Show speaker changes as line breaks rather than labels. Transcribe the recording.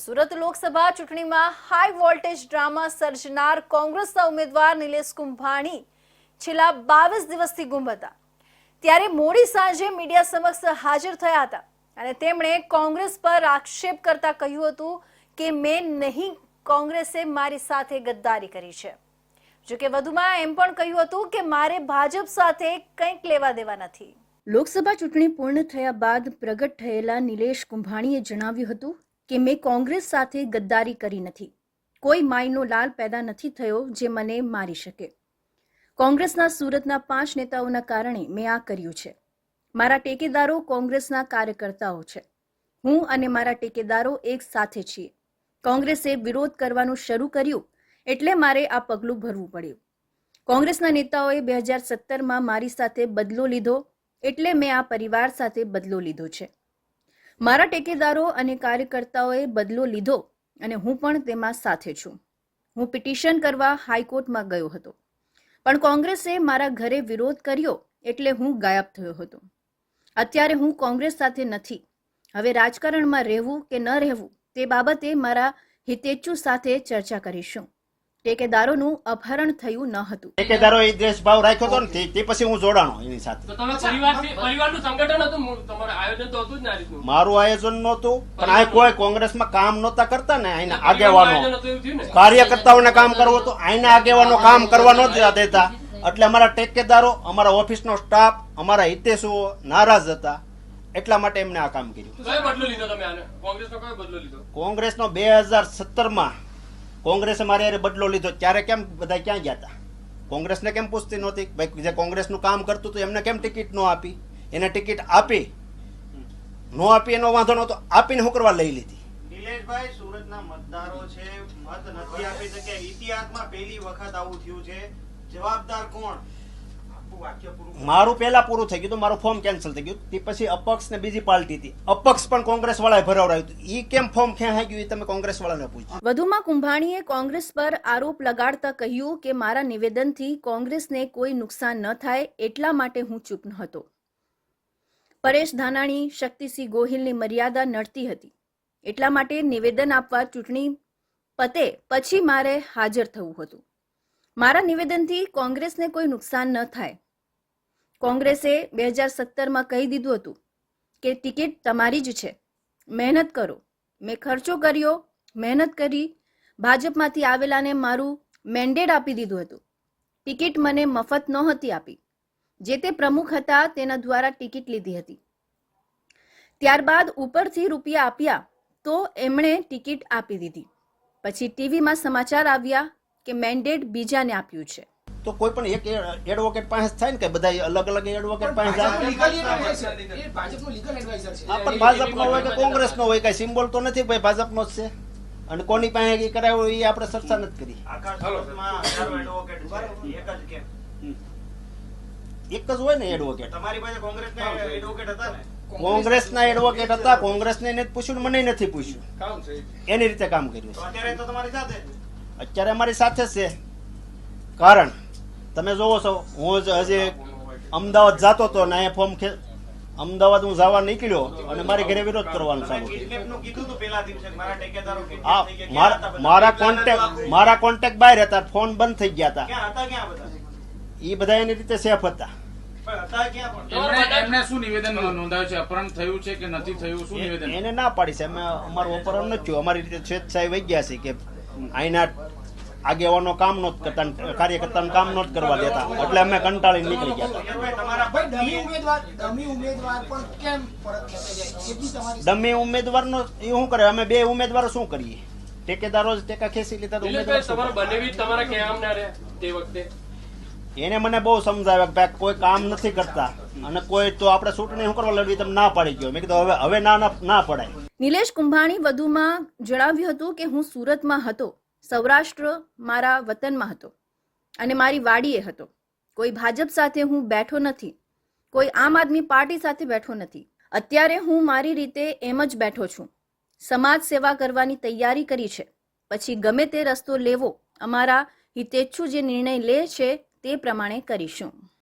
સુરત લોકસભા ચૂંટણીમાં high voltage drama સર્જનાર કોંગ્રેસના ઉમેદવાર નિલેશ કુંભાણી છેલ્લા બાવીસ દિવસથી ગુમ હતા. ત્યારે મોડી સાંજે મીડિયા સમક્ષ હાજર થયા હતા અને તેમણે કોંગ્રેસ પર આક્ષેપ કરતા કહ્યું હતું કે મેં નહીં, કોંગ્રેસે મારી સાથે ગદ્દારી કરી છે. જોકે વધુમાં એમ પણ કહ્યું હતું કે મારે ભાજપ સાથે કંઈક લેવા દેવા નથી. લોકસભા ચૂંટણી પૂર્ણ થયા બાદ પ્રગટ થયેલા નિલેશ કુંભાણીએ જણાવ્યું હતું કે મેં કોંગ્રેસ સાથે ગદ્દારી કરી નથી. કોઈ માયનો લાલ પેદા નથી થયો જે મને મારી શકે. કોંગ્રેસના સુરતના પાંચ નેતાઓના કારણે મેં આ કર્યું છે. મારા ટેકેદારો કોંગ્રેસના કાર્યકર્તાઓ છે. હું અને મારા ટેકેદારો એક સાથે છીએ. કોંગ્રેસે વિરોધ કરવાનું શરૂ કર્યું એટલે મારે આ પગલું ભરવું પડ્યું. કોંગ્રેસના નેતાઓએ બે હજાર સત્તરમાં મારી સાથે બદલો લીધો એટલે મેં આ પરિવાર સાથે બદલો લીધો છે. મારા ટેકેદારો અને કાર્યકર્તાઓએ બદલો લીધો અને હું પણ તેમાં સાથે છું. હું પિટિશન કરવા હાઈકોર્ટમાં ગયો હતો. પણ કોંગ્રેસે મારા ઘરે વિરોધ કર્યો એટલે હું ગાયબ થયો હતો. અત્યારે હું કોંગ્રેસ સાથે નથી. હવે રાજકારણમાં રહેવું કે ન રહેવું તે બાબતે મારા હિતેચ્છુ સાથે ચર્ચા કરીશું. ટેકેદારોનું અપહરણ થયું ન હતું.
ટેકેદારો એ દેશભાવ રાખ્યો હતો ને તે- પછી હું જોડાણો એની સાથે.
તો તમે પરિવાર પરિવારનું સંગઠન હતું? તમારું આયોજન તો હતું જ ના રીતનું.
મારું આયોજન નહોતું પણ આ કોઈ કોંગ્રેસમાં કામ નહોતા કરતા ને અહીંના આગેવાનો. કાર્યકર્તાઓને કામ કરવું હતું આઈને આગેવાનો કામ કરવા નહોતા દેતા. એટલે અમારા ટેકેદારો અમારા ઓફિસનો સ્ટાફ અમારા હિતેશુઓ નારાજ હતા. એટલા માટે એમને આ કામ કર્યું.
તો કયો બદલો લીધો તમે આને? કોંગ્રેસનો કયો બદલો લીધો?
કોંગ્રેસનો બે હજાર સત્તરમાં કોંગ્રેસે મારે યારે બદલો લીધો. ત્યારે કેમ બધા ક્યાં ગયા હતા કોંગ્રેસને કેમ પૂછતી નહોતી? ભાઈ, જે કોંગ્રેસનું કામ કરતું હતું, એમને કેમ ટિકિટ ન આપી? એને ટિકિટ આપી. ન આપી, એનો વાંધો નહોતો. આપીને હું કરવા લઈ લીધી.
નિલેશભાઈ, સુરતના મતદારો છે, મત નથી આપી શક્યા. ઇતિહાસમાં પહેલી વખત આવું થયું છે. જવાબદાર કોણ આખું વાક્ય પૂરું કરો.
મારું પહેલા પૂરું થઈ ગયું મારું ફોર્મ કેન્સલ થઈ ગયું પછી અપક્ષ ને બીજી પાર્ટી હતી. અપક્ષ પણ કોંગ્રેસ વાળાએ ભરાવડાવ્યું હતું કેમ ફોર્મ ક્યાં ગયું એ તમે કોંગ્રેસ વાળાને પૂછ્યું
વધુમાં કુંભાણીએ કોંગ્રેસ પર આરોપ લગાડતા કહ્યું કે મારા નિવેદનથી કોંગ્રેસને કોઈ નુકસાન ન થાય એટલા માટે હું ચૂપ ન હતો. પરેશ ધાનાણી, શક્તિસિંહ ગોહિલની મર્યાદા નડતી હતી. એટલા માટે નિવેદન આપવા ચૂંટણી પતે પછી મારે હાજર થવું હતું. મારા નિવેદનથી કોંગ્રેસને કોઈ નુકસાન ન થાય. કોંગ્રેસે બે હજાર સત્તરમાં કહી દીધું હતું કે ટિકિટ તમારી જ છે. મહેનત કરો. મેં ખર્ચો કર્યો, મહેનત કરી, ભાજપમાંથી આવેલાને મારું મેન્ડેટ આપી દીધું હતું. ટિકિટ મને મફત નહોતી આપી. જે તે પ્રમુખ હતા તેના દ્વારા ટિકિટ લીધી હતી. ત્યારબાદ ઉપરથી રૂપિયા આપ્યા તો એમણે ટિકિટ આપી દીધી. પછી ટીવીમાં સમાચાર આવ્યા કે મેન્ડેટ બીજાને આપ્યું છે.
તો કોઈ પણ એક એડવોકેટ પાસે થાય ને કે બધા અલગ અલગ એડવોકેટ પાસે જાય.
ભાજપનો લીગલ એડવાઇઝર છે.
પણ ભાજપનો હોય કે કોંગ્રેસનો હોય કઈ સિમ્બોલ તો નથી ભાઈ ભાજપનો જ છે. અને કોની પાસે એ કરાવ્યો એ આપણે ચર્ચા નથી કરી.
એક જ કેમ?
એક જ હોય ને એડવોકેટ
તમારી પાસે કોંગ્રેસના એડવોકેટ હતા ને?
કોંગ્રેસના એડવોકેટ હતા કોંગ્રેસને પૂછ્યું મને નથી પૂછ્યું. એની રીતે કામ કર્યું
અત્યારે તો તમારી સાથે.
અત્યારે અમારી સાથે છે. કારણ તમે જોવો છો હું જ હજી અમદાવાદ જાતો હતો ને અહીંયા ફોર્મ અમદાવાદ હું જવા નીકળ્યો અને મારી ઘરે વિરોધ કરવાનું ચાલુ
મારા કોન્ટેક
મારા કોન્ટેક્ટ મારા કોન્ટેક્ટ બહાર હતા ફોન બંધ થઈ ગયા હતા. એ બધા? એની રીતે સેફ હતા.
પણ હતા ક્યાં પણ?
તમારા
એમણે એમણે શું નિવેદન નોંધાયું છે? અપહરણ થયું છે કે નથી થયું? શું નિવેદન?
એને ના પાડી છે. અમે અમારું ઓપરન નથી અમારી રીતે સ્વેચ્છાએ વહી ગયા છે કે અહીંના આગેવાનો કામ નો કરતા ને કાર્યકર્તાનું કામ નો કરવા દેતા. એટલે અમે કંટાળીને નીકળી ગયા
ડમી ઉમેદવાર
ઉમેદવારનો એ શું કરે? અમે બે ઉમેદવારો શું કરીએ? ટેકેદારો જ ટેકા ખેંચી લીધા ઉમેદવાર
ના?
એને મને બહુ સમજાવ્યા કે ભાઈ કોઈ કામ નથી કરતા. અને કોઈ તો આપણે ચૂંટણી શું કરવા લડવી તમે ના પાડી ગયો. મેં કીધું, હવે હવે ના ના પડાય.
નિલેશ કુંભાણી વધુમાં જણાવ્યું હતું કે હું સુરતમાં હતો. સૌરાષ્ટ્ર મારા વતનમાં હતો. અને મારી વાડીએ હતો. કોઈ ભાજપ સાથે હું બેઠો નથી. કોઈ આમ આદમી પાર્ટી સાથે બેઠો નથી. અત્યારે હું મારી રીતે એમ જ બેઠો છું. સમાજ સેવા કરવાની તૈયારી કરી છે. પછી ગમે તે રસ્તો લેવો, અમારા હિતેચ્છુ જે નિર્ણય લે છે તે પ્રમાણે કરીશું.